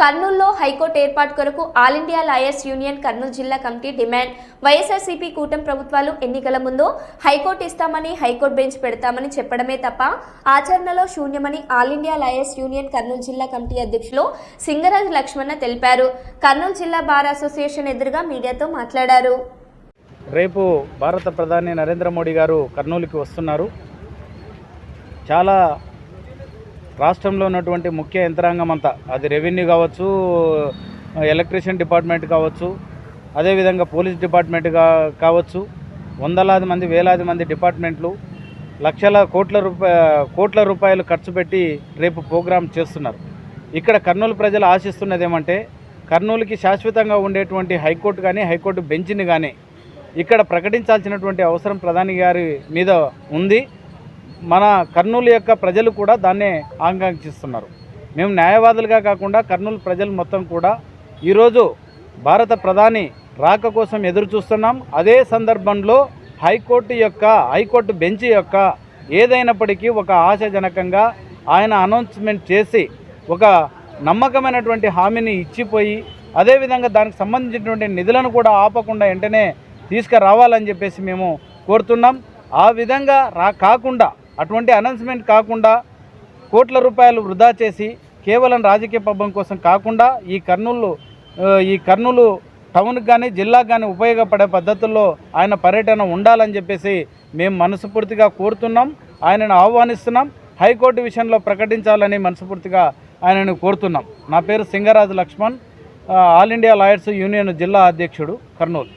కర్నూలులో హైకోర్టు ఏర్పాటు కొరకు all India lawyers union Kurnool జిల్లా కమిటీ డిమాండ్. వైఎస్ఆర్సీపీ కూటమి ప్రభుత్వాలు ఎన్నికల ముందు హైకోర్టు ఇస్తామని హైకోర్టు బెంచ్ పెడతామని చెప్పడమే తప్ప ఆచరణలో శూన్యమని all India lawyers union Kurnool జిల్లా కమిటీ అధ్యక్షులు సింగరాజు లక్ష్మణ తెలిపారు. కర్నూలు జిల్లా బార్ అసోసియేషన్ ఎదురుగా మీడియాతో మాట్లాడారు. రేపు భారత ప్రధాని నరేంద్ర మోడీ గారు కర్నూలుకి వస్తున్నారు. చాలా రాష్ట్రంలో ఉన్నటువంటి ముఖ్య యంత్రాంగం అంతా అది రెవెన్యూ కావచ్చు ఎలక్ట్రిషియన్ డిపార్ట్మెంట్ కావచ్చు అదేవిధంగా పోలీస్ డిపార్ట్మెంట్ కా కావచ్చు వందలాది మంది వేలాది మంది డిపార్ట్మెంట్లు లక్షల కోట్ల రూపాయ కోట్ల రూపాయలు ఖర్చు పెట్టి రేపు ప్రోగ్రాం చేస్తున్నారు. ఇక్కడ కర్నూలు ప్రజలు ఆశిస్తున్నది ఏమంటే కర్నూలుకి శాశ్వతంగా ఉండేటువంటి హైకోర్టు కానీ హైకోర్టు బెంచ్ని కానీ ఇక్కడ ప్రకటించాల్సినటువంటి అవసరం ప్రధాని గారి మీద ఉంది. మన కర్నూలు యొక్క ప్రజలు కూడా దాన్నే ఆకాంక్షిస్తున్నారు. మేము న్యాయవాదులుగా కాకుండా కర్నూలు ప్రజలు మొత్తం కూడా ఈరోజు భారత ప్రధాని రాక కోసం ఎదురు చూస్తున్నాం. అదే సందర్భంలో హైకోర్టు యొక్క హైకోర్టు బెంచ్ యొక్క ఏదైనప్పటికీ ఒక ఆశాజనకంగా ఆయన అనౌన్స్మెంట్ చేసి ఒక నమ్మకమైనటువంటి హామీని ఇచ్చిపోయి అదేవిధంగా దానికి సంబంధించినటువంటి నిధులను కూడా ఆపకుండా వెంటనే తీసుకురావాలని చెప్పేసి మేము కోరుతున్నాం. ఆ విధంగా రా కాకుండా అటువంటి అనౌన్స్మెంట్ కాకుండా కోట్ల రూపాయలు వృధా చేసి కేవలం రాజకీయ పబ్బం కోసం కాకుండా ఈ కర్నూలు ఈ కర్నూలు టౌన్కి కానీ జిల్లాకు కానీ ఉపయోగపడే పద్ధతుల్లో ఆయన పర్యటన ఉండాలని చెప్పేసి మేము మనస్ఫూర్తిగా కోరుతున్నాం. ఆయనను ఆహ్వానిస్తున్నాం. హైకోర్టు విషయంలో ప్రకటించాలని మనస్ఫూర్తిగా ఆయనను కోరుతున్నాం. నా పేరు Singaraju Laxman. All India lawyers union జిల్లా అధ్యక్షుడు కర్నూలు.